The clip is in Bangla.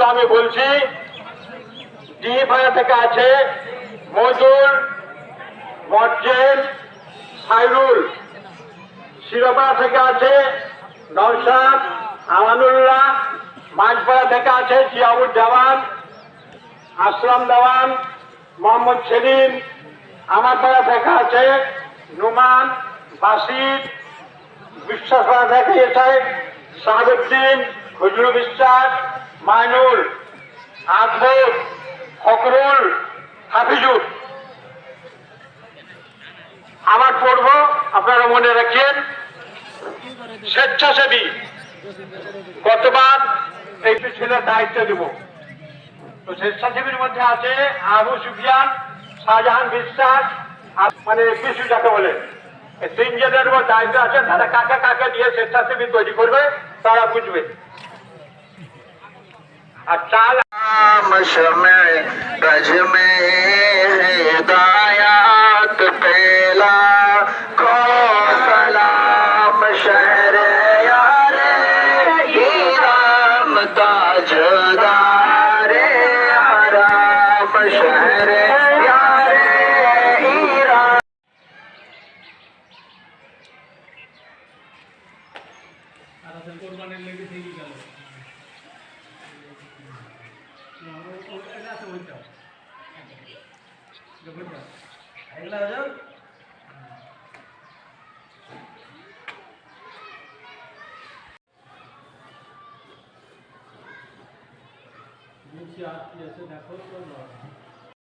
নামগুলো আমি বলছি ডিপাড়া থেকে আছে মজুর মর্জেন সাইরুল। শিরোপাড়া থেকে আছে নৌসাদ আমানুল্লাহ মাঝপাড়া থেকে আছে জিয়াউর জামান আসলাম দেওয়ান, মোহাম্মদ সেলিম। আমার পাড়া থেকে আছে নুমান, বাসির। বিশ্বাসপাড়া থেকে এসে শাহাবুদ্দিন ফজলুল বিশ্বাস, মাইনুল আকবর ফকরুল হাফিজুর। আমার পড়ব, আপনারা মনে রাখেন, স্বেচ্ছাসেবী। গতবার এই পিছনের দায়িত্ব দেব। তো স্বেচ্ছাসেবীর মধ্যে আছে আবু সুফিয়ান, শাহজাহান বিশ্বাস মানে পিছু যাকে বলে। তিনজনের দায়িত্ব আছে, তারা কাকে কাকে দিয়ে স্বেচ্ছাসেবী তৈরি করবে, তারা বুঝবে। আর চাল नाम शमे ब्रज में हिदायत पेला को सलाम शहर यारे ही राम ताजदारे हराम शहर यारे ही राम আর আছে কোরবানির লেগে থেকে গেল এটা আছে ওইটা এগুলা হলো নিচে আর কি আছে দেখো তো